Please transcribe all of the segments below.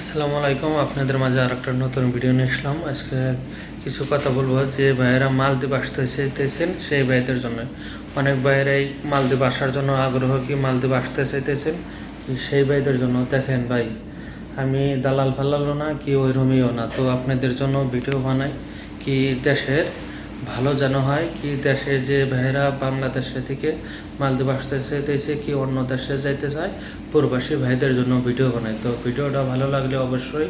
আসসালামু আলাইকুম। আপনাদের মাঝে আর একটা নতুন ভিডিও নিয়ে আসলাম। আজকে কিছু কথা বলব যে ভাইয়েরা মালদ্বীপ আসতে চাইতেছেন সেই ভাইদের জন্য। অনেক ভাইয়েরাই মালদ্বীপ আসার জন্য আগ্রহ কি মালদ্বীপ আসতে চাইতেছেন কি সেই ভাইদের জন্য? দেখেন ভাই, আমি দালাল ফালালও না, কি ওই রমিও না। তো আপনাদের জন্য ভিডিও বানাই কি দেশের ভালো যেন হয়, কি দেশে যে ভাইয়েরা বাংলাদেশে থেকে মালদ্বীপ আসতে চাইতেছে কি অন্য দেশে যাইতে চায়? প্রবাসী ভাইদের জন্য ভিডিও বানাই। তো ভিডিওটা ভালো লাগলে অবশ্যই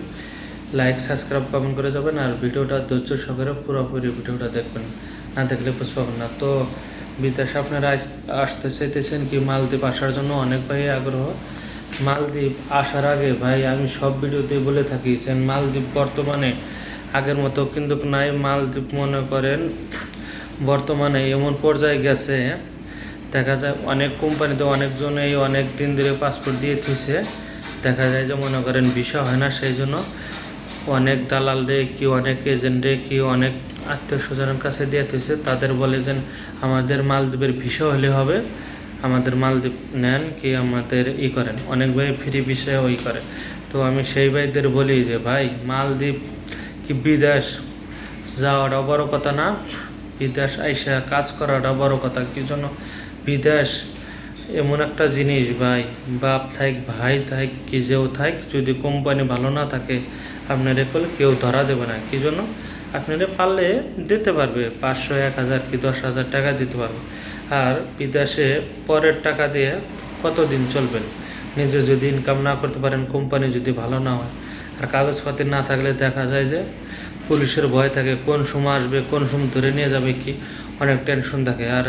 লাইক সাবস্ক্রাইব কমেন্ট করে যাবেন আর ভিডিওটা ধৈর্য সহকারে পুরোপুরি ভিডিওটা দেখবেন। না দেখলে বুঝতে পারবেন না। তো বিদেশে আপনারা আসতে চাইতেছেন কি মালদ্বীপ আসার জন্য অনেক ভাই আগ্রহ। মালদ্বীপ আসার আগে ভাই আমি সব ভিডিওতে বলে থাকি যে মালদ্বীপ বর্তমানে আগের মতো কিন্তু নাই। মালদ্বীপ মনে করেন বর্তমানে এমন পর্যায়ে গেছে দেখা যায় অনেক কোম্পানিতে অনেকজনেই অনেক দিন ধরে পাসপোর্ট দিয়ে দিছে দেখা যায় যে মনে করেন ভিসা হয় না সেই জন্য অনেক দালাল রে কি, অনেক এজেন্ট রে কি, অনেক আত্মীয় স্বজনের কাছে দিয়ে দিছে তাদের বলে যে আমাদের মালদ্বীপের ভিসা হলে হবে, আমাদের মালদ্বীপ নেন কি আমাদের ই করেন। অনেক ভাই ফ্রি বিষয়ে ওই করে। তো আমি সেই ভাইদের বলি যে, ভাই, মালদ্বীপ কি বিদেশ যাওয়াটা বড় কথা না? বিদেশ আইসা কাজ করাটা বড় কথা। কি জন্য বিদেশ এমন একটা জিনিস ভাই, বাপ থাক ভাই থাক কি যেও থাক যদি কোম্পানি ভালো না থাকে, আপনার করলে কেউ ধরা দেবে না। কি জন্য? আপনারা পারলে দিতে পারবে, পাঁচশো, এক হাজার কি দশ হাজার টাকা দিতে পারবে। আর বিদেশে পরের টাকা দিয়ে কতদিন চলবেন? নিজে যদি ইনকাম না করতে পারেন, কোম্পানি যদি ভালো না হয়। আর কাগজপাতি না থাকলে দেখা যায় যে পুলিশের ভয় থাকে, কোন সময় আসবে, কোন সময় ধরে নিয়ে যাবে, কি অনেক টেনশন থাকে। আর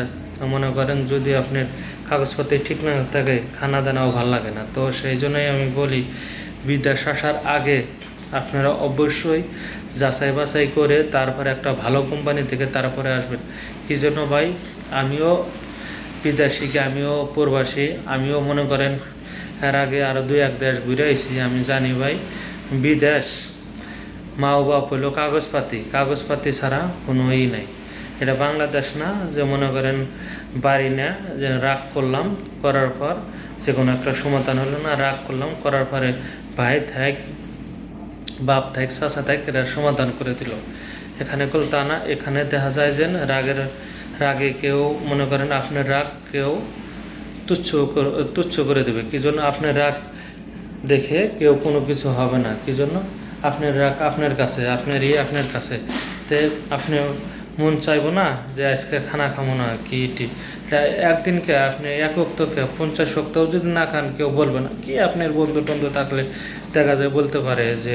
মনে করেন যদি আপনার কাগজপত্র ঠিক না থাকে, খানা দানাও ভালো লাগে না। তো সেই জন্যই আমি বলি বিদেশ আসার আগে আপনারা অবশ্যই যাচাই বাছাই করে তারপরে একটা ভালো কোম্পানি থেকে তারপরে আসবেন। কি জন্য ভাই? আমিও বিদেশিকে, আমিও প্রবাসী, আমিও মনে করেন এর আগে আরও দুই এক দেশ ঘুরে আইছি, আমি জানি ভাই, বিদেশ মা বাপ হইল কাগজপাতি। কাগজপাতি ছাড়া কোনো ই নাই। এটা বাংলাদেশ না, যে মনে করেন বাড়ি না, যে রাগ করলাম করার পর যে কোনো একটা সমাধান হলো না, রাগ করলাম করার পরে ভাই থাক, বাপ থাক, চাচা থাক, এরা সমাধান করে দিল। এখানে কল তা না, এখানে দেখা যায় যে রাগের, রাগে কেউ মনে করেন আপনার রাগ কেউ তুচ্ছ তুচ্ছ করে দেবে। কি জন্য আপনার রাগ দেখে কেউ কোনো কিছু হবে না? কি জন্য? আপনার রাগ আপনার কাছে আপনার ইয়ে আপনার কাছে। তে আপনি মন চাইব না যে আজকে খানা খামো না, কি টি। একদিনকে আপনি এক অক্তকে পঞ্চাশ সপ্তাহ যদি না খান, কেউ বলবে না। কি আপনার বন্ধু টন্ধু থাকলে দেখা যায় বলতে পারে যে,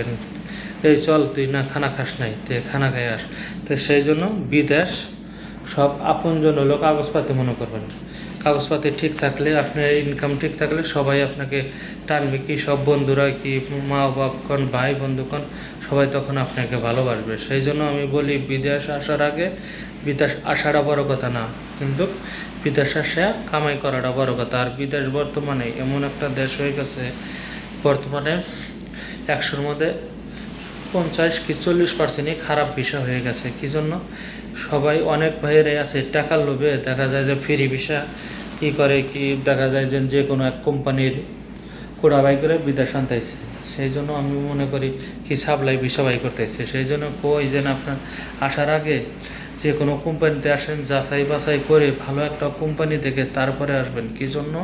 এই চল, তুই না খানা খাস নাই তে খানা খাই আস। তো সেই জন্য বিদেশ সব আপনজন হলো কাগজপাতি মনে করবেন। কাগজপাতি ঠিক থাকলে আপনার ইনকাম ঠিক থাকলে সবাই আপনাকে টানবে কি, সব বন্ধুরা কি মা বাপ কন, ভাই বন্ধু কন, সবাই তখন আপনাকে ভালোবাসবে। সেই জন্য আমি বলি, বিদেশ আসার আগে বিদেশ আসাটা বড় কথা না, কিন্তু বিদেশ আসা কামাই করাটা বড় কথা। আর বিদেশ বর্তমানে এমন একটা দেশ হয়ে গেছে, বর্তমানে একশোর মধ্যে পঞ্চাশ কি চল্লিশ পার্সেন্টই খারাপ ভিসা হয়ে গেছে। কি জন্য? সবাই অনেক ভাইয়েরাই আছে, টাকার লোভে দেখা যায় যে ফ্রি ভিসা ই করে কি দেখা যায় যে যে কোনো এক কোম্পানির কোড়া বাই করে বিদেশ আনতেছে। সেই জন্য আমি মনে করি হিসাব লাই ভিসা বাই করতেছে। সেই জন্য কই যেন আপনার আসার আগে যে কোনো কোম্পানিতে আসেন, যাচাই বাছাই করে ভালো একটা কোম্পানি থেকে তারপরে আসবেন। কি জন্য?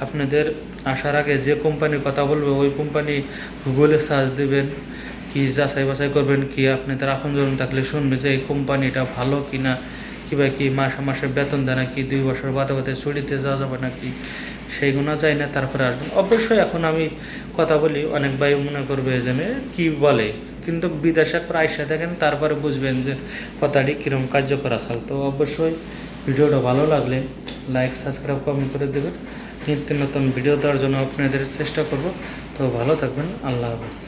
আপনাদের আসার আগে যে কোম্পানির কথা বলবে, ওই কোম্পানি গুগলে সার্চ দেবেন, কি যাচাই বাছাই করবেন, কি আপনি তার আপনজন থাকলে শুনবে যে এই কোম্পানিটা ভালো কি না কিংবা কি মাসে মাসে বেতন দেয় নাকি, দুই বছর বাদে বাদে ছুটিতে যাওয়া যাবে নাকি সেইগুলো যাই না, তারপরে আসবেন অবশ্যই এখন আমি কথা বলি, অনেক ভাই মনে করবে যে কি বলে? কিন্তু বিদেশে প্রায় এসে দেখেন, তারপরে বুঝবেন যে, কথাটি কীরকম কার্যকর আসাল। তো অবশ্যই ভিডিওটা ভালো লাগলে লাইক সাবস্ক্রাইব কমেন্ট করে দেবেন। নিত্য নতুন ভিডিও দেওয়ার জন্য আপনাদের চেষ্টা করব। তো ভালো থাকবেন, আল্লাহ হাফেজ।